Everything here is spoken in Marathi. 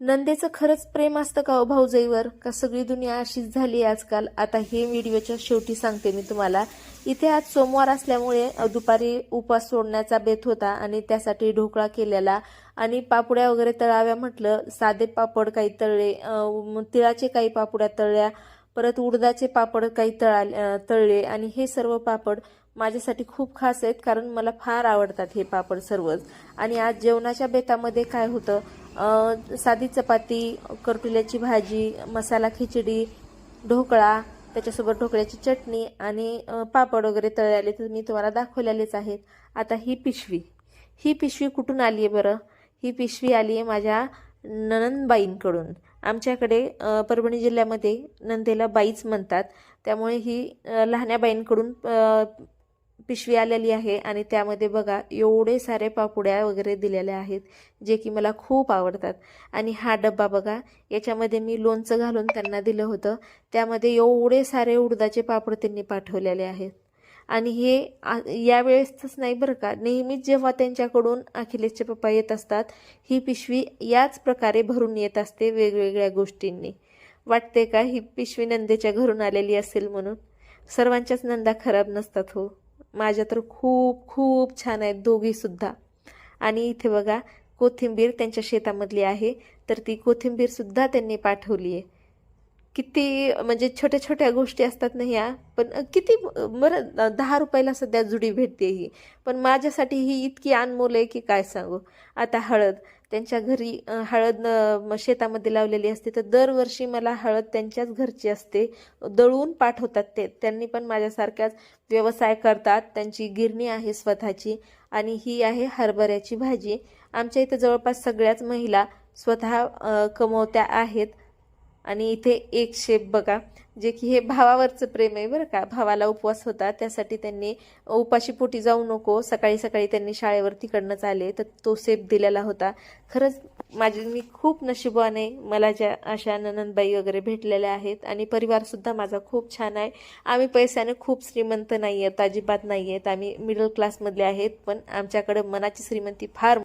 नंदेचं खरंच प्रेम असतं का हो भाऊजाईवर? का सगळी दुनिया अशीच झाली आजकाल? आता हे व्हिडिओच्या शेवटी सांगते मी तुम्हाला. इथे आज सोमवार असल्यामुळे दुपारी उपास सोडण्याचा बेत होता आणि त्यासाठी ढोकळा केलेला आणि पापुड्या वगैरे तळाव्या म्हटलं. साधे पापड काही तळले तिळाचे काही पापुड्या तळल्या परत उडदाचे पापड काही तळा तळले आणि हे सर्व पापड माझ्यासाठी खूप खास आहेत कारण मला फार आवडतात हे पापड सर्वच. आणि आज जेवणाच्या बेतामध्ये काय होतं? साधी चपाती करटुल्याची भाजी मसाला खिचडी ढोकळा त्याच्यासोबत ढोकळ्याची चटणी आणि पापड वगैरे तळलेले तर मी तुम्हाला दाखवलेलेच आहेत. आता ही पिशवी. ही पिशवी कुठून आली आहे बरं? ही पिशवी आली आहे माझ्या ननंदबाईंकडून. आमच्याकडे परभणी जिल्ह्यामध्ये नंदेला बाईच म्हणतात. त्यामुळे ही लहान्याबाईंकडून लहान्या बाईंकडून पिशवी आलेली आहे आणि त्यामध्ये बघा एवढे सारे पापुड्या वगैरे दिलेल्या आहेत जे की मला खूप आवडतात. आणि हा डब्बा बघा याच्यामध्ये मी लोणचं घालून त्यांना दिलं होतं. त्यामध्ये एवढे सारे उडदाचे पापड त्यांनी पाठवलेले आहेत. आणि हे यावेळेसच नाही बरं का नेहमीच जेव्हा त्यांच्याकडून अखिलेशचे पप्पा येत असतात ही पिशवी याच प्रकारे भरून येत असते वेगवेगळ्या गोष्टींनी. वाटते का ही पिशवी नंदेच्या घरून आलेली असेल म्हणून? सर्वांच्याच नंदा खराब नसतात हो. माझ्या तर खूप खूप छान आहेत दोघीसुद्धा आणि इथे बघा कोथिंबीर त्यांच्या शेतामधली आहे तर ती कोथिंबीरसुद्धा त्यांनी पाठवली आहे. किती म्हणजे छोट्या छोट्या गोष्टी असतात ना ह्या पण किती बरं दहा रुपयाला सध्या जुडी भेटते ही. पण माझ्यासाठी ही इतकी अनमोल आहे की काय सांगू. आता हळद त्यांच्या घरी हळद शेतामध्ये लावलेली असते तर दरवर्षी मला हळद त्यांच्याच घरची असते. दळून पाठवतात ते. त्यांनी पण माझ्यासारख्याच व्यवसाय करतात. त्यांची गिरणी आहे स्वतःची आणि ही आहे हरभऱ्याची भाजी. आमच्या इथं जवळपास सगळ्याच महिला स्वतः कमवत्या आहेत. आणि इथे एक शेप बघा जे की हे भावावरचं प्रेम आहे बरं का. भावाला उपवास होता त्यासाठी त्यांनी उपाशी पोटी जाऊ नको सकाळी सकाळी त्यांनी शाळेवर तिकडनंच आले तर तो शेप दिलेला होता. खरंच माझी मी खूप नशिबाने मला ज्या अशा ननंदबाई वगैरे भेटलेल्या आहेत आणि परिवारसुद्धा माझा खूप छान आहे. आम्ही पैशाने खूप श्रीमंत नाही आहेत अजिबात नाही आहेत आम्ही मिडल क्लासमधले आहेत पण आमच्याकडे मनाची श्रीमंती फार